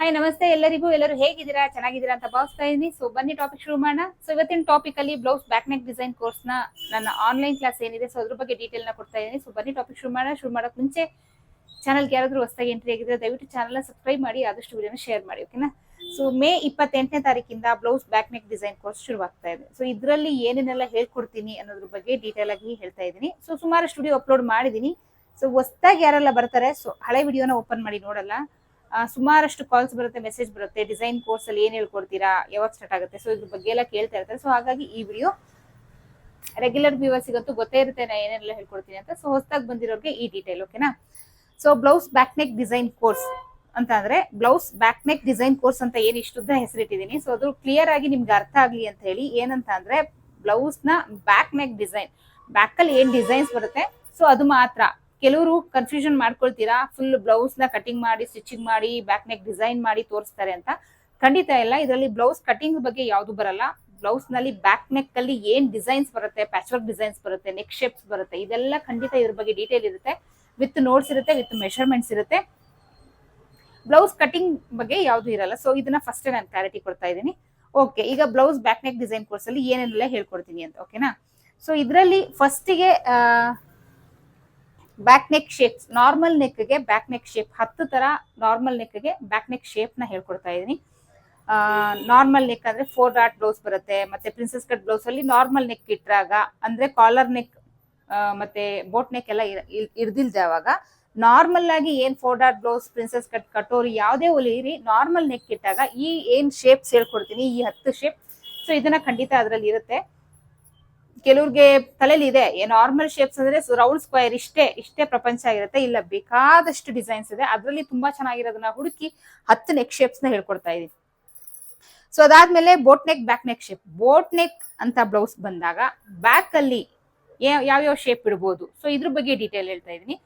Hi ನಮಸ್ತೆ ಎಲ್ಲರಿಗೂ. ಎಲ್ಲರೂ ಹೇಗಿದ್ದೀರಾ? ಚೆನ್ನಾಗಿದ್ದೀರಾ ಅಂತ ಭಾವಿಸ್ತಾ ಇದ್ದೀನಿ. ಸೊ ಬನ್ನಿ ಟಾಪಿಕ್ ಶುರು ಮಾಡೋಣ. ಸೊ ಇವತ್ತಿನ ಟಾಪಿಕ್ ಅಲ್ಲಿ ಬ್ಲೌಸ್ ಬ್ಯಾಕ್ ನೆಕ್ ಡಿಸೈನ್ ಕೋರ್ಸ್ನ ನನ್ನ ಆನ್ಲೈನ್ ಕ್ಲಾಸ್ ಏನಿದೆ ಸೊ ಅದ್ರ ಬಗ್ಗೆ ಡೀಟೇಲ್ನ ಕೊಡ್ತಾ ಇದ್ದೀನಿ. ಸೊ ಬನ್ನಿ ಟಾಪಿಕ್ ಶುರು ಮಾಡೋಣ. ಶುರು ಮಾಡೋಕೆ ಮುಂಚೆ ಚಾನಲ್ಗೆ ಯಾರಾದ್ರೂ ಹೊಸದಾಗಿ ಎಂಟ್ರಿ ಆಗಿದ್ರೆ ದಯವಿಟ್ಟು ಚಾನಲ್ ಸಬ್ಸ್ಕ್ರೈಬ್ ಮಾಡಿ, ಆದಷ್ಟು ವಿಡಿಯೋನ ಶೇರ್ ಮಾಡಿ ಓಕೆನಾ ಸೊ ಮೇ ಇಪ್ಪತ್ತೆಂಟನೇ ತಾರೀಕಿಂದ blouse back neck design course ಶುರುವಾಗ್ತಾ ಇದೆ. ಸೊ ಇದರಲ್ಲಿ ಏನೇನೆಲ್ಲ ಹೇಳ್ಕೊಡ್ತೀನಿ ಅನ್ನೋದ್ರ ಬಗ್ಗೆ ಡೀಟೇಲ್ ಆಗಿ ಹೇಳ್ತಾ ಇದ್ದೀನಿ. ಸೊ ಸುಮಾರು ಸ್ಟುಡಿಯೋ ಅಪ್ಲೋಡ್ ಮಾಡಿದ್ದೀನಿ. ಸೊ ಹೊಸದಾಗಿ ಯಾರೆಲ್ಲ ಬರ್ತಾರೆ ಸೊ ಹಳೆ ವಿಡಿಯೋನ ಓಪನ್ ಮಾಡಿ ನೋಡಲ್ಲ. ಸುಮಾರಷ್ಟು ಕಾಲ್ಸ್ ಬರುತ್ತೆ ಮೆಸೇಜ್ ಬರುತ್ತೆ ಡಿಸೈನ್ ಕೋರ್ಸ್ ಅಲ್ಲಿ ಏನ್ ಹೇಳ್ಕೊಡ್ತೀರಾ, ಯಾವಾಗ ಸ್ಟಾರ್ಟ್ ಆಗುತ್ತೆ? ಸೊ ಇದ್ರ ಬಗ್ಗೆ ಎಲ್ಲ ಕೇಳ್ತಾ ಇರ್ತಾರೆ. ಸೊ ಹಾಗಾಗಿ ಈ ವಿಡಿಯೋ ರೆಗ್ಯುಲರ್ ವ್ಯೂವರ್ಸಿಗಂತೂ ಗೊತ್ತೇ ಇರುತ್ತೆ, ನಾ ಏನೆಲ್ಲ ಹೇಳ್ಕೊಡ್ತೀನಿ ಅಂತ. ಸೊ ಹೊಸದಾಗಿ ಬಂದಿರೋರಿಗೆ ಈ ಡೀಟೇಲ್ ಓಕೆನಾ so blouse back neck design course ಅಂತ ಅಂದ್ರೆ blouse back neck design course ಅಂತ ಏನ್ ಇಷ್ಟುದ್ದ ಹೆಸರಿಟ್ಟಿದ್ದೀನಿ ಸೊ ಅದು ಕ್ಲಿಯರ್ ಆಗಿ ನಿಮ್ಗೆ ಅರ್ಥ ಆಗ್ಲಿ ಅಂತ ಹೇಳಿ ಏನಂತ ಅಂದ್ರೆ ಬ್ಲೌಸ್ನ ಬ್ಯಾಕ್ ನೆಕ್ ಡಿಸೈನ್ ಬ್ಯಾಕ್ ಅಲ್ಲಿ ಏನ್ ಡಿಸೈನ್ಸ್ ಬರುತ್ತೆ ಸೊ ಅದು ಮಾತ್ರ. ಕೆಲವರು ಕನ್ಫ್ಯೂಷನ್ ಮಾಡ್ಕೊಳ್ತೀರಾ ಫುಲ್ ಬ್ಲೌಸ್ನ ಕಟಿಂಗ್ ಮಾಡಿ ಸ್ಟಿಚಿಂಗ್ ಮಾಡಿ ಬ್ಯಾಕ್ ನೆಕ್ ಡಿಸೈನ್ ಮಾಡಿ ತೋರಿಸ್ತಾರೆ ಅಂತ. ಖಂಡಿತ ಇಲ್ಲ ಇದರಲ್ಲಿ ಬ್ಲೌಸ್ ಕಟಿಂಗ್ ಬಗ್ಗೆ ಯಾವುದು ಬರಲ್ಲ. ಬ್ಲೌಸ್ನಲ್ಲಿ ಬ್ಯಾಕ್ ನೆಕ್ ಅಲ್ಲಿ ಏನ್ ಡಿಸೈನ್ಸ್ ಬರುತ್ತೆ ಪ್ಯಾಚ್ ವರ್ಕ್ ಡಿಸೈನ್ಸ್ ಬರುತ್ತೆ ನೆಕ್ ಶೇಪ್ಸ್ ಬರುತ್ತೆ, ಇದೆಲ್ಲ ಖಂಡಿತ ಇದ್ರ ಬಗ್ಗೆ ಡೀಟೇಲ್ ಇರುತ್ತೆ. ವಿತ್ ನೋಟ್ಸ್ ಇರುತ್ತೆ ವಿತ್ ಮೆಷರ್ಮೆಂಟ್ಸ್ ಇರುತ್ತೆ. ಬ್ಲೌಸ್ ಕಟಿಂಗ್ ಬಗ್ಗೆ ಯಾವುದು ಇರಲ್ಲ. ಸೊ ಇದನ್ನ ಫಸ್ಟ್ ನಾನು ಕ್ಲಾರಿಟಿ ಕೊಡ್ತಾ ಇದ್ದೀನಿ. ಓಕೆ ಈಗ blouse back neck design course ಅಲ್ಲಿ ಏನೆಲ್ಲ ಹೇಳ್ಕೊಡ್ತೀನಿ ಅಂತ ಓಕೆನಾ ಸೊ ಇದರಲ್ಲಿ ಫಸ್ಟಿಗೆ ಬ್ಯಾಕ್ ನೆಕ್ ಶೇಪ್ಸ್ ನಾರ್ಮಲ್ ನೆಕ್ಗೆ ಬ್ಯಾಕ್ ನೆಕ್ ಶೇಪ್ ಹತ್ತು ತರ ನಾರ್ಮಲ್ ನೆಕ್ಗೆ ಬ್ಯಾಕ್ ನೆಕ್ ಶೇಪ್ನ ಹೇಳ್ಕೊಡ್ತಾ ಇದ್ದೀನಿ ನಾರ್ಮಲ್ ನೆಕ್ ಅಂದರೆ ಫೋರ್ ಡಾಟ್ ಬ್ಲೌಸ್ ಬರುತ್ತೆ, ಮತ್ತೆ ಪ್ರಿನ್ಸಸ್ ಕಟ್ ಬ್ಲೌಸ್ ಅಲ್ಲಿ ನಾರ್ಮಲ್ ನೆಕ್ ಇಟ್ಟಾಗ ಅಂದ್ರೆ ಕಾಲರ್ ನೆಕ್ ಮತ್ತೆ ಬೋಟ್ ನೆಕ್ ಎಲ್ಲ ಇರ್ದಿಲ್ದವಾಗ ನಾರ್ಮಲ್ ಆಗಿ ಏನ್ four dot blouse princess cut katori ಯಾವುದೇ ಹೊಲಿಯಿರಿ ನಾರ್ಮಲ್ ನೆಕ್ ಇಟ್ಟಾಗ ಈ ಏನ್ ಶೇಪ್ಸ್ ಹೇಳ್ಕೊಡ್ತೀನಿ, ಈ ಹತ್ತು ಶೇಪ್ ಸೊ ಇದನ್ನ ಖಂಡಿತ ಅದರಲ್ಲಿ ಇರುತ್ತೆ. ಕೆಲವ್ರಿಗೆ ತಲೆಯಲ್ಲಿ ಇದೆ. ನಾರ್ಮಲ್ ಶೇಪ್ಸ್ ಅಂದ್ರೆ ರೌಂಡ್ ಸ್ಕ್ವೇರ್ ಇಷ್ಟೇ ಇಷ್ಟೇ ಪ್ರಪಂಚ ಆಗಿರುತ್ತೆ. ಇಲ್ಲ, ಬೇಕಾದಷ್ಟು ಡಿಸೈನ್ಸ್ ಇದೆ. ಅದರಲ್ಲಿ ತುಂಬಾ ಚೆನ್ನಾಗಿರೋದನ್ನ ಹುಡುಕಿ ಹತ್ತು ನೆಕ್ ಶೇಪ್ಸ್ನ ಹೇಳ್ಕೊಡ್ತಾ ಇದೀನಿ. ಸೊ ಅದಾದ್ಮೇಲೆ boat neck back neck shape boat neck ಅಂತ ಬ್ಲೌಸ್ ಬಂದಾಗ ಬ್ಯಾಕ್ ಅಲ್ಲಿ ಯಾವ್ಯಾವ ಶೇಪ್ ಇಡ್ಬೋದು? ಸೊ ಇದ್ರ ಬಗ್ಗೆ ಡೀಟೇಲ್ ಹೇಳ್ತಾ ಇದೀನಿ.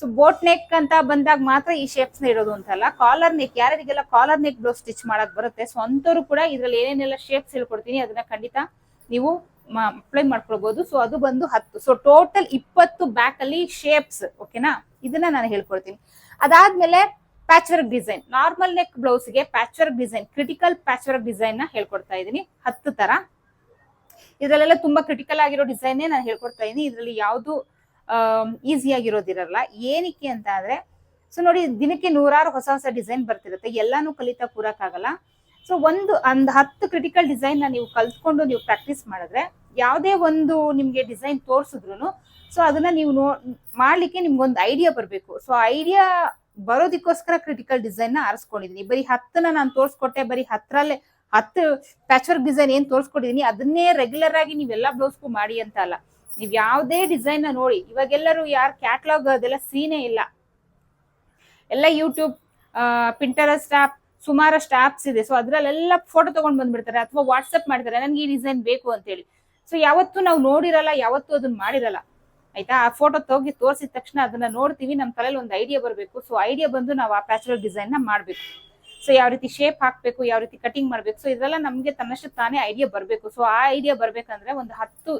ಸೊ ಬೋಟ್ ನೆಕ್ ಅಂತ ಬಂದಾಗ ಮಾತ್ರ ಈ ಶೇಪ್ಸ್ನ ಇಡೋದು ಅಂತಲ್ಲ ಕಾಲರ್ ನೆಕ್ ಯಾರಿಗೆಲ್ಲ ಕಾಲರ್ ನೆಕ್ ಬ್ಲೌಸ್ ಸ್ಟಿಚ್ ಮಾಡಕ್ ಬರುತ್ತೆ ಸೊ ಅಂತವ್ರು ಕೂಡ ಇದ್ರಲ್ಲಿ ಏನೇನೆಲ್ಲ ಶೇಪ್ಸ್ ಹೇಳ್ಕೊಡ್ತೀನಿ, ಅದನ್ನ ಖಂಡಿತ ನೀವು ಅಪ್ಲೈ ಮಾಡ್ಕೊಳ್ಬಹುದು ಸೊ ಅದು ಬಂದು ಹತ್ತು. ಸೊ ಟೋಟಲ್ ಇಪ್ಪತ್ತು ಬ್ಯಾಕ್ ಅಲ್ಲಿ ಶೇಪ್ಸ್ ಓಕೆನಾ ಇದನ್ನ ನಾನು ಹೇಳ್ಕೊಡ್ತೀನಿ ಅದಾದ್ಮೇಲೆ patch work design normal neck ಬ್ಲೌಸ್ಗೆ patch work design critical patch work ಡಿಸೈನ್ನ ಹೇಳ್ಕೊಡ್ತಾ ಇದ್ದೀನಿ ಹತ್ತು ತರ. ಇದ್ರಲ್ಲೆಲ್ಲ ತುಂಬಾ ಕ್ರಿಟಿಕಲ್ ಆಗಿರೋ ಡಿಸೈನ್ ನಾನು ಹೇಳ್ಕೊಡ್ತಾ ಇದೀನಿ. ಇದ್ರಲ್ಲಿ ಯಾವುದು ಈಸಿ ಆಗಿರೋದಿರಲ್ಲ ಏನಕ್ಕೆ ಅಂತ ಅಂದ್ರೆ ಸೊ ನೋಡಿ, ದಿನಕ್ಕೆ ನೂರಾರು ಹೊಸ ಹೊಸ ಡಿಸೈನ್ ಬರ್ತಿರುತ್ತೆ. ಎಲ್ಲಾನು ಕಲಿತಾ ಕೂರಕ್ಕಾಗಲ್ಲ. ಸೊ ಒಂದು ಒಂದು ಹತ್ತು ಕ್ರಿಟಿಕಲ್ ಡಿಸೈನ್ನ ನೀವು ಕಲ್ತ್ಕೊಂಡು ನೀವು ಪ್ರಾಕ್ಟೀಸ್ ಮಾಡಿದ್ರೆ, ಯಾವುದೇ ಒಂದು ನಿಮಗೆ ಡಿಸೈನ್ ತೋರಿಸಿದ್ರು ಸೊ ಅದನ್ನ ನೀವು ನೋ, ಮಾಡ್ಲಿಕ್ಕೆ ನಿಮ್ಗೊಂದು ಐಡಿಯಾ ಬರಬೇಕು. ಸೊ ಐಡಿಯಾ ಬರೋದಕ್ಕೋಸ್ಕರ ಕ್ರಿಟಿಕಲ್ ಡಿಸೈನ್ನ ಆರಿಸ್ಕೊಂಡಿದೀನಿ. ಬರೀ ಹತ್ತನ ನಾನು ತೋರಿಸ್ಕೊಟ್ಟೆ, ಬರೀ ಹತ್ತರಲ್ಲೇ ಹತ್ತು ಪ್ಯಾಚ್ ವರ್ಕ್ ಡಿಸೈನ್ ಏನು ತೋರಿಸ್ಕೊಟ್ಟಿದೀನಿ, ಅದನ್ನೇ ರೆಗ್ಯುಲರ್ ಆಗಿ ನೀವೆಲ್ಲ ಬ್ಲೌಸ್ಗೂ ಮಾಡಿ ಅಂತ ಅಲ್ಲ. ನೀವು ಯಾವುದೇ ಡಿಸೈನ್ ನೋಡಿ, ಇವಾಗೆಲ್ಲರೂ ಯಾರು ಕ್ಯಾಟ್ಲಾಗ್ ಅದೆಲ್ಲ ಸೀನೇ ಇಲ್ಲ. ಎಲ್ಲ ಯೂಟ್ಯೂಬ್ ಪಿಂಟರಸ್ಟ್ ಆಪ್ ಸುಮಾರಷ್ಟು ಆಪ್ಸ್ ಇದೆ. ಸೊ ಅದ್ರಲ್ಲೆಲ್ಲ ಫೋಟೋ ತಗೊಂಡ್ ಬಂದ್ಬಿಡ್ತಾರೆ ಅಥವಾ ವಾಟ್ಸಪ್ ಮಾಡ್ತಾರೆ ನನ್ಗೆ ಈ ಡಿಸೈನ್ ಬೇಕು ಅಂತೇಳಿ. ಸೊ ಯಾವತ್ತು ನಾವು ನೋಡಿರಲ್ಲ, ಯಾವತ್ತು ಅದನ್ನ ಮಾಡಿರಲ್ಲ. ಆಯ್ತಾ? ಆ ಫೋಟೋ ತೆಗಿ ತೋರಿಸಿದ ತಕ್ಷಣ ಅದನ್ನ ನೋಡ್ತೀವಿ ನಮ್ಮ ತಲೆಯಲ್ಲಿ ಒಂದು ಐಡಿಯಾ ಬರಬೇಕು. ಸೊ ಐಡಿಯಾ ಬಂದು ನಾವು ಆ ಪ್ಯಾಚುರಲ್ ಡಿಸೈನ್ನ ಮಾಡ್ಬೇಕು. ಸೊ ಯಾವ ರೀತಿ ಶೇಪ್ ಹಾಕ್ಬೇಕು, ಯಾವ ರೀತಿ ಕಟಿಂಗ್ ಮಾಡ್ಬೇಕು ಸೊ ಇದೆಲ್ಲ ನಮ್ಗೆ ತನ್ನಷ್ಟು ತಾನೇ ಐಡಿಯಾ ಬರಬೇಕು. ಸೊ ಆ ಐಡಿಯಾ ಬರ್ಬೇಕಂದ್ರೆ ಒಂದು ಹತ್ತು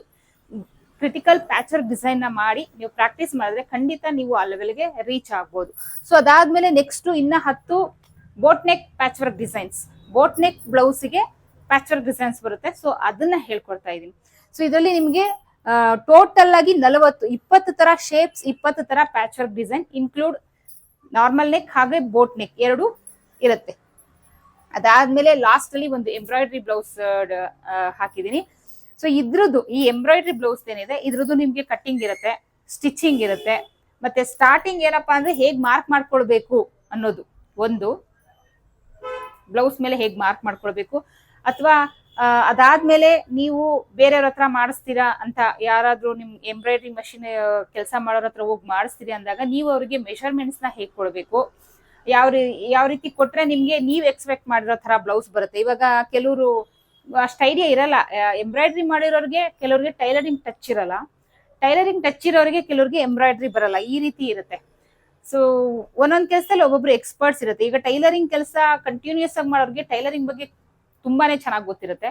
ಕ್ರಿಟಿಕಲ್ ಪ್ಯಾಚರ್ ಡಿಸೈನ್ನ ಮಾಡಿ ನೀವು ಪ್ರಾಕ್ಟೀಸ್ ಮಾಡಿದ್ರೆ ಖಂಡಿತ ನೀವು ಆ ಲೆವೆಲ್ಗೆ ರೀಚ್ ಆಗ್ಬೋದು. ಸೊ ಅದಾದ್ಮೇಲೆ ನೆಕ್ಸ್ಟ್ ಇನ್ನ ಹತ್ತು boat neck patch work designs boat neck ಬ್ಲೌಸಿಗೆ patch work designs ಬರುತ್ತೆ. ಸೊ ಅದನ್ನ ಹೇಳ್ಕೊಡ್ತಾ ಇದೀನಿ. ಸೊ ಇದರಲ್ಲಿ ನಿಮಗೆ ಟೋಟಲ್ ಆಗಿ ನಲವತ್ತು, ಇಪ್ಪತ್ತು ತರ ಶೇಪ್ಸ್ ಇಪ್ಪತ್ತು ತರ patch work design include normal neck ಹಾಗೆ ಬೋಟ್ ನೆಕ್ ಎರಡು ಇರುತ್ತೆ. ಅದಾದ್ಮೇಲೆ ಲಾಸ್ಟ್ ಅಲ್ಲಿ ಒಂದು ಎಂಬ್ರಾಯ್ಡ್ರಿ ಬ್ಲೌಸ್ ಹಾಕಿದೀನಿ. ಸೊ ಇದ್ರದ್ದು, ಈ ಎಂಬ್ರಾಯ್ಡ್ರಿ ಬ್ಲೌಸ್ ಏನಿದೆ, ಇದ್ರದ್ದು ನಿಮ್ಗೆ ಕಟ್ಟಿಂಗ್ ಇರುತ್ತೆ ಸ್ಟಿಚಿಂಗ್ ಇರುತ್ತೆ. ಮತ್ತೆ ಸ್ಟಾರ್ಟಿಂಗ್ ಏನಪ್ಪಾ ಅಂದ್ರೆ ಹೇಗ್ ಮಾರ್ಕ್ ಮಾಡ್ಕೊಳ್ಬೇಕು ಅನ್ನೋದು. ಒಂದು ಬ್ಲೌಸ್ ಮೇಲೆ ಹೇಗೆ ಮಾರ್ಕ್ ಮಾಡ್ಕೊಳ್ಬೇಕು? ಅಥವಾ ಅದಾದ್ಮೇಲೆ ನೀವು ಬೇರೆಯವ್ರ ಹತ್ರ ಮಾಡಿಸ್ತೀರಾ ಅಂತ ಯಾರಾದ್ರೂ ನಿಮ್ ಎಂಬ್ರಾಯ್ಡ್ರಿ ಮಷಿನ್ ಕೆಲಸ ಮಾಡೋರ ಹತ್ರ ಹೋಗಿ ಮಾಡಿಸ್ತೀರಿ ಅಂದಾಗ ನೀವು ಅವರಿಗೆ ಮೆಷರ್ಮೆಂಟ್ಸ್ನ ಹೇಗೆ ಕೊಡ್ಬೇಕು? ಯಾವ ಯಾವ ರೀತಿ ಕೊಟ್ರೆ ನಿಮ್ಗೆ ನೀವ್ ಎಕ್ಸ್ಪೆಕ್ಟ್ ಮಾಡಿರೋ ತರ ಬ್ಲೌಸ್ ಬರುತ್ತೆ. ಇವಾಗ ಕೆಲವರು, ಅಷ್ಟು ಐಡಿಯಾ ಇರಲ್ಲ. ಎಂಬ್ರಾಯ್ಡ್ರಿ ಮಾಡಿರೋರಿಗೆ ಕೆಲವರಿಗೆ ಟೈಲರಿಂಗ್ ಟಚ್ ಇರಲ್ಲ. ಟೈಲರಿಂಗ್ ಟಚ್ ಇರೋರಿಗೆ ಕೆಲವರಿಗೆ ಎಂಬ್ರಾಯ್ಡ್ರಿ ಬರಲ್ಲ. ಈ ರೀತಿ ಇರುತ್ತೆ. ಸೊ ಒಂದೊಂದ್ ಕೆಲಸದಲ್ಲಿ ಒಬ್ಬೊಬ್ರು ಎಕ್ಸ್ಪರ್ಟ್ಸ್ ಇರುತ್ತೆ. ಈಗ ಟೈಲರಿಂಗ್ ಕೆಲಸ ಕಂಟಿನ್ಯೂಸ್ ಆಗಿ ಮಾಡೋರಿಗೆ ಟೈಲರಿಂಗ್ ಬಗ್ಗೆ ತುಂಬಾನೇ ಚೆನ್ನಾಗಿ ಗೊತ್ತಿರುತ್ತೆ.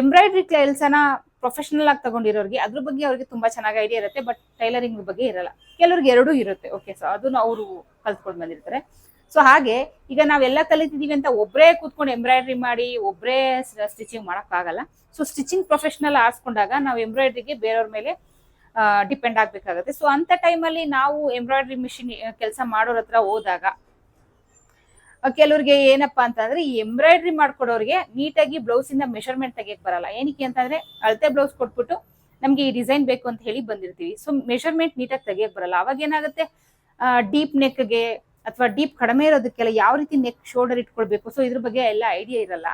ಎಂಬ್ರಾಯ್ಡ್ರಿ ಕೆಲಸನ ಪ್ರೊಫೆಷನಲ್ ಆಗಿ ತಗೊಂಡಿರೋರಿಗೆ ಅದ್ರ ಬಗ್ಗೆ ಅವ್ರಿಗೆ ತುಂಬಾ ಚೆನ್ನಾಗಿ ಐಡಿಯಾ ಇರುತ್ತೆ ಬಟ್ ಟೈಲರಿಂಗ್ ಬಗ್ಗೆ ಇರಲ್ಲ. ಕೆಲವ್ರಿಗೆ ಎರಡೂ ಇರುತ್ತೆ. ಓಕೆ ಸೊ ಅದನ್ನ ಅವರು ಕಲ್ತ್ಕೊಂಡು ಬಂದಿರ್ತಾರೆ. ಸೊ ಹಾಗೆ ಈಗ ನಾವೆಲ್ಲ ಕಲಿತಿದೀವಿ ಅಂತ ಒಬ್ಬರೇ ಕೂತ್ಕೊಂಡು ಎಂಬ್ರಾಯ್ಡ್ರಿ ಮಾಡಿ ಒಬ್ಬರೇ ಸ್ಟಿಚಿಂಗ್ ಮಾಡೋಕ್ಕಾಗಲ್ಲ. ಸೊ ಸ್ಟಿಚಿಂಗ್ ಪ್ರೊಫೆಷನಲ್ ಆರಿಸ್ಕೊಂಡಾಗ ನಾವು ಎಂಬ್ರಾಯ್ಡ್ರಿಗೆ ಬೇರೆಯವ್ರ ಮೇಲೆ ಡಿಪೆಂಡ್ ಆಗ್ಬೇಕಾಗತ್ತೆ. ಸೊ ಅಂತ ಟೈಮಲ್ಲಿ ನಾವು ಎಂಬ್ರಾಯ್ಡ್ರಿ ಮಿಷಿನ್ ಕೆಲಸ ಮಾಡೋರ ಹತ್ರ ಹೋದಾಗ, ಕೆಲವ್ರಿಗೆ ಏನಪ್ಪಾ ಅಂತಂದ್ರೆ, ಈ ಎಂಬ್ರಾಯ್ಡ್ರಿ ಮಾಡ್ಕೊಡೋರಿಗೆ ನೀಟಾಗಿ ಬ್ಲೌಸ್ ಇಂದ ಮೆಷರ್ಮೆಂಟ್ ತೆಗಿಯಕ್ ಬರಲ್ಲ. ಏನಕ್ಕೆ ಅಂತಂದ್ರೆ, ಅಳತೆ ಬ್ಲೌಸ್ ಕೊಟ್ಬಿಟ್ಟು ನಮ್ಗೆ ಈ ಡಿಸೈನ್ ಬೇಕು ಅಂತ ಹೇಳಿ ಬಂದಿರ್ತೀವಿ. ಸೊ ಮೆಷರ್ಮೆಂಟ್ ನೀಟಾಗಿ ತೆಗಿಯಕ್ ಬರಲ್ಲ. ಅವಾಗ ಏನಾಗುತ್ತೆ ಡೀಪ್ ನೆಕ್ಗೆ ಅಥವಾ ಡೀಪ್ ಕಡಿಮೆ ಇರೋದಕ್ಕೆಲ್ಲ ಯಾವ ರೀತಿ ನೆಕ್ ಶೋಲ್ಡರ್ ಇಟ್ಕೊಳ್ಬೇಕು? ಸೊ ಇದ್ರ ಬಗ್ಗೆ ಎಲ್ಲ ಐಡಿಯಾ ಇರಲ್ಲ.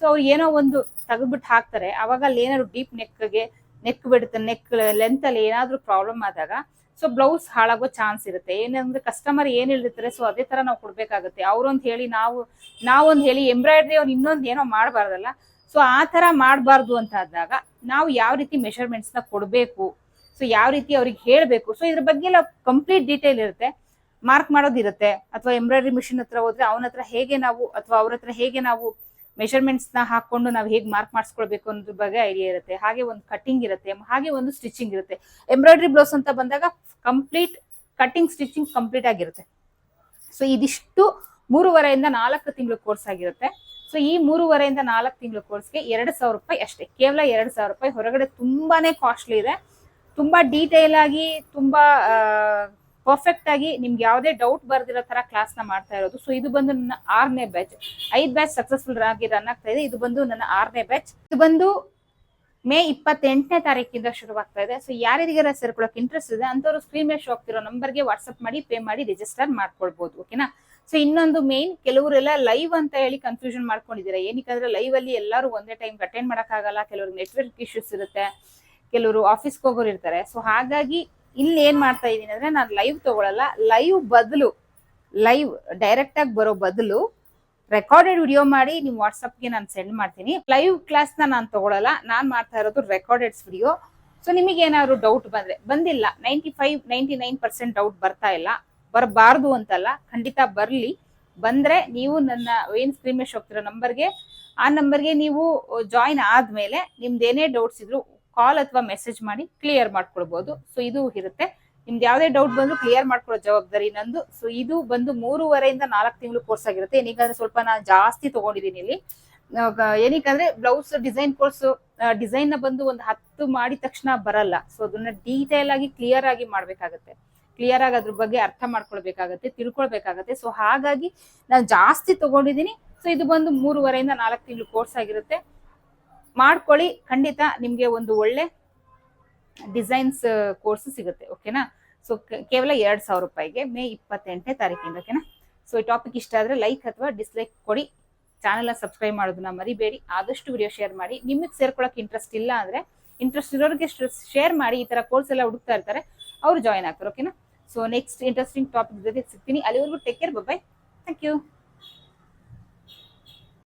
ಸೊ ಅವ್ರು ಏನೋ ಒಂದು ತೆಗೆದ್ಬಿಟ್ಟು ಹಾಕ್ತಾರೆ. ಅವಾಗ ಅಲ್ಲಿ ಏನಾದ್ರು ಡೀಪ್ ನೆಕ್ಗೆ ನೆಕ್ ಬಿಡುತ್ತೆ ನೆಕ್ ಲೆಂತ್ ಅಲ್ಲಿ ಏನಾದ್ರೂ ಪ್ರಾಬ್ಲಮ್ ಆದಾಗ ಸೊ ಬ್ಲೌಸ್ ಹಾಳಾಗೋ ಚಾನ್ಸ್ ಇರುತ್ತೆ. ಏನಂದ್ರೆ ಕಸ್ಟಮರ್ ಏನ್ ಹೇಳಿರ್ತಾರೆ ಸೊ ಅದೇ ತರ ನಾವು ಕೊಡ್ಬೇಕಾಗುತ್ತೆ. ಅವ್ರೊಂದ್ ಹೇಳಿ ನಾವು, ನಾವೊಂದ್ ಹೇಳಿ ಎಂಬ್ರಾಯ್ಡ್ರಿ ಅವ್ರು ಇನ್ನೊಂದ್ ಏನೋ ಮಾಡಬಾರ್ದಲ್ಲ. ಸೊ ಆ ತರ ಮಾಡಬಾರ್ದು ಅಂತ ಆದಾಗ ನಾವು ಯಾವ ರೀತಿ ಮೆಷರ್ಮೆಂಟ್ಸ್ನ ಕೊಡಬೇಕು? ಸೊ ಯಾವ ರೀತಿ ಅವ್ರಿಗೆ ಹೇಳ್ಬೇಕು? ಸೊ ಇದ್ರ ಬಗ್ಗೆ ಎಲ್ಲ ಕಂಪ್ಲೀಟ್ ಡೀಟೇಲ್ ಇರುತ್ತೆ. ಮಾರ್ಕ್ ಮಾಡೋದಿರುತ್ತೆ. ಅಥವಾ ಎಂಬ್ರಾಯ್ಡ್ರಿ ಮಿಷಿನ್ ಹತ್ರ ಹೋದ್ರೆ ಅವನ ಹತ್ರ ಹೇಗೆ ನಾವು, ಅಥವಾ ಅವ್ರ ಹತ್ರ ಹೇಗೆ ನಾವು ಮೆಷರ್ಮೆಂಟ್ಸ್ನ ಹಾಕೊಂಡು ನಾವು ಹೇಗೆ ಮಾರ್ಕ್ ಮಾಡಿಸ್ಕೊಳ್ಬೇಕು ಅನ್ನೋದ್ರ ಬಗ್ಗೆ ಐಡಿಯಾ ಇರುತ್ತೆ. ಹಾಗೆ ಒಂದು ಕಟ್ಟಿಂಗ್ ಇರುತ್ತೆ, ಹಾಗೆ ಒಂದು ಸ್ಟಿಚಿಂಗ್ ಇರುತ್ತೆ. ಎಂಬ್ರಾಯ್ಡ್ರಿ ಬ್ಲೌಸ್ ಅಂತ ಬಂದಾಗ ಕಂಪ್ಲೀಟ್ ಕಟ್ಟಿಂಗ್ ಸ್ಟಿಚಿಂಗ್ ಕಂಪ್ಲೀಟ್ ಆಗಿರುತ್ತೆ. ಸೊ ಇದಿಷ್ಟು ಮೂರುವರೆಯಿಂದ ನಾಲ್ಕು ತಿಂಗಳು ಕೋರ್ಸ್ ಆಗಿರುತ್ತೆ. ಸೊ ಈ ಮೂರುವರೆಯಿಂದ ನಾಲ್ಕು ತಿಂಗಳು ಕೋರ್ಸ್ಗೆ ಎರಡು ಸಾವಿರ ರೂಪಾಯಿ ಅಷ್ಟೇ. ಕೇವಲ ಎರಡು ಸಾವಿರ ರೂಪಾಯಿ. ಹೊರಗಡೆ ತುಂಬಾನೇ ಕಾಸ್ಟ್ಲಿ ಇದೆ. ತುಂಬಾ ಡೀಟೇಲ್ ಆಗಿ ತುಂಬಾ ಪರ್ಫೆಕ್ಟ್ ಆಗಿ ನಿಮ್ಗೆ ಯಾವುದೇ ಡೌಟ್ ಬರ್ದಿರೋ ತರ ಕ್ಲಾಸ್ನ ಮಾಡ್ತಾ ಇರೋದು. ಸೊ ಇದು ಬಂದು ನನ್ನ ಆರನೇ ಬ್ಯಾಚ್ ಐದ್ ಬ್ಯಾಚ್ ಸಕ್ಸಸ್ಫುಲ್ ಆಗಿ ರನ್ ಆಗ್ತಾ ಇದೆ. ಇದು ಬಂದು ನನ್ನ ಆರನೇ ಬ್ಯಾಚ್ ಇದು ಬಂದು ಮೇ ಇಪ್ಪತ್ತೆಂಟನೇ ತಾರೀಕಿಂದ ಶುರುವಾಗ್ತಾ ಇದೆ. ಸೊ ಯಾರಿಗಾರ ಸೇರ್ಕೊಳ್ಳೋಕೆ ಇಂಟ್ರೆಸ್ಟ್ ಇದೆ ಅಂತವ್ರು ಸ್ಕ್ರೀನ್ ಮೇಲೆ ಶೋ ಆಗ್ತಿರೋ ನಂಬರ್ಗೆ ವಾಟ್ಸ್ಆಪ್ ಮಾಡಿ ಪೇ ಮಾಡಿ ರಿಜಿಸ್ಟರ್ ಮಾಡ್ಕೊಳ್ಬಹುದು ಓಕೆನಾ ಸೊ ಇನ್ನೊಂದು ಮೇನ್ ಕೆಲವರೆಲ್ಲ ಲೈವ್ ಅಂತ ಹೇಳಿ ಕನ್ಫ್ಯೂಷನ್ ಮಾಡ್ಕೊಂಡಿದ್ದೀರಾ? ಏನಕ್ಕಂದ್ರೆ ಲೈವ್ ಅಲ್ಲಿ ಎಲ್ಲರೂ ಒಂದೇ ಟೈಮ್ ಅಟೆಂಡ್ ಮಾಡೋಕ್ಕಾಗಲ್ಲ. ಕೆಲವ್ರಿಗೆ ನೆಟ್ವರ್ಕ್ ಇಶ್ಯೂಸ್ ಇರುತ್ತೆ. ಕೆಲವರು ಆಫೀಸ್ಗೆ ಹೋಗೋರು ಇರ್ತಾರೆ. ಸೊ ಹಾಗಾಗಿ ಇಲ್ಲಿ ಏನ್ ಮಾಡ್ತಾ ಇದೀನಿ ಅಂದ್ರೆ ನಾನು ಲೈವ್ ತಗೊಳಲ್ಲ ಲೈವ್ ಬದಲು ಲೈವ್ ಡೈರೆಕ್ಟ್ ಆಗಿ ಬರೋ ಬದಲು ರೆಕಾರ್ಡೆಡ್ ವಿಡಿಯೋ ಮಾಡಿ ನಿಮ್ ವಾಟ್ಸಪ್ಗೆ ನಾನು ಸೆಂಡ್ ಮಾಡ್ತೀನಿ. ಲೈವ್ ಕ್ಲಾಸ್ನ ನಾನು ತಗೊಳಲ್ಲ, ನಾನ್ ಮಾಡ್ತಾ ಇರೋದು ರೆಕಾರ್ಡೆಡ್ಸ್ ವಿಡಿಯೋ ಸೊ ನಿಮಗೆ ಏನಾದ್ರು ಡೌಟ್ ಬಂದ್ರೆ, ಬಂದಿಲ್ಲ ninety five ninety nine percent doubt ಬರ್ತಾ ಇಲ್ಲ, ಬರಬಾರ್ದು ಅಂತಲ್ಲ, ಖಂಡಿತ ಬರ್ಲಿ. ಬಂದ್ರೆ ನೀವು ನನ್ನ ಏನ್ ಸ್ಕ್ರೀನ್ ಮೇಲೆ ಹೋಗ್ತಿರೋ ನಂಬರ್ಗೆ ಆ ನಂಬರ್ಗೆ ನೀವು ಜಾಯಿನ್ ಆದ್ಮೇಲೆ ನಿಮ್ದು ಏನೇ ಡೌಟ್ಸ್ ಇದ್ರು ಕಾಲ್ ಅಥವಾ ಮೆಸೇಜ್ ಮಾಡಿ ಕ್ಲಿಯರ್ ಮಾಡ್ಕೊಳ್ಬಹುದು ಸೊ ಇದು ಇರುತ್ತೆ. ನಿಮ್ದು ಯಾವುದೇ ಡೌಟ್ ಬಂದ್ರು ಕ್ಲಿಯರ್ ಮಾಡ್ಕೊಳ್ಳೋ ಜವಾಬ್ದಾರಿ ನಂದು. ಸೊ ಇದು ಬಂದು ಮೂರುವರೆಯಿಂದ ನಾಲ್ಕು ತಿಂಗಳು ಕೋರ್ಸ್ ಆಗಿರುತ್ತೆ. ಏನಿಕಂದ್ರೆ ಸ್ವಲ್ಪ ನಾನು ಜಾಸ್ತಿ ತಗೊಂಡಿದ್ದೀನಿ ಇಲ್ಲಿ. ಏನಕ್ಕಂದ್ರೆ ಬ್ಲೌಸ್ ಡಿಸೈನ್ ಕೋರ್ಸ್ ಡಿಸೈನ್ನ ಬಂದು ಒಂದು ಹತ್ತು ಮಾಡಿದ ತಕ್ಷಣ ಬರಲ್ಲ. ಸೊ ಅದನ್ನ ಡೀಟೇಲ್ ಆಗಿ ಕ್ಲಿಯರ್ ಆಗಿ ಮಾಡ್ಬೇಕಾಗತ್ತೆ. ಕ್ಲಿಯರ್ ಆಗಿ ಅದ್ರ ಬಗ್ಗೆ ಅರ್ಥ ಮಾಡ್ಕೊಳ್ಬೇಕಾಗತ್ತೆ, ತಿಳ್ಕೊಳ್ಬೇಕಾಗತ್ತೆ. ಸೊ ಹಾಗಾಗಿ ನಾನು ಜಾಸ್ತಿ ತಗೊಂಡಿದ್ದೀನಿ. ಸೊ ಇದು ಬಂದು ಮೂರುವರೆಯಿಂದ ನಾಲ್ಕು ತಿಂಗಳು ಕೋರ್ಸ್ ಆಗಿರುತ್ತೆ. ಮಾಡ್ಕೊಳ್ಳಿ. ಖಂಡಿತ ನಿಮಗೆ ಒಂದು ಒಳ್ಳೆ ಡಿಸೈನ್ಸ್ ಕೋರ್ಸ್ ಸಿಗುತ್ತೆ ಓಕೆನಾ ಸೊ ಕೇವಲ ಎರಡ್ ಸಾವಿರ ರೂಪಾಯಿಗೆ ಮೇ ಇಪ್ಪತ್ತೆಂಟನೇ ತಾರೀಕಿಂದ ಓಕೆನಾ ಸೊ ಈ ಟಾಪಿಕ್ ಇಷ್ಟ ಆದ್ರೆ ಲೈಕ್ ಅಥವಾ ಡಿಸ್ಲೈಕ್ ಕೊಡಿ. ಚಾನೆಲ್ ಸಬ್ಸ್ಕ್ರೈಬ್ ಮಾಡೋದನ್ನ ಮರಿಬೇಡಿ. ಆದಷ್ಟು ವಿಡಿಯೋ ಶೇರ್ ಮಾಡಿ. ನಿಮಗೆ ಸೇರ್ಕೊಳ್ಳೋಕೆ ಇಂಟ್ರೆಸ್ಟ್ ಇಲ್ಲ ಅಂದ್ರೆ ಇಂಟ್ರೆಸ್ಟ್ ಇರೋರಿಗೆ ಶೇರ್ ಮಾಡಿ. ಈ ತರ ಕೋರ್ಸ್ ಎಲ್ಲ ಹುಡುಕ್ತಾ ಇರ್ತಾರೆ, ಅವ್ರು ಜಾಯ್ನ್ ಆಗ್ತಾರೆ ಓಕೆನಾ ಸೊ ನೆಕ್ಸ್ಟ್ ಇಂಟ್ರೆಸ್ಟಿಂಗ್ ಟಾಪಿಕ್ ಜೊತೆ ಸಿಗ್ತೀನಿ. ಅಲ್ಲಿವರೆಗೂ take care bye thank you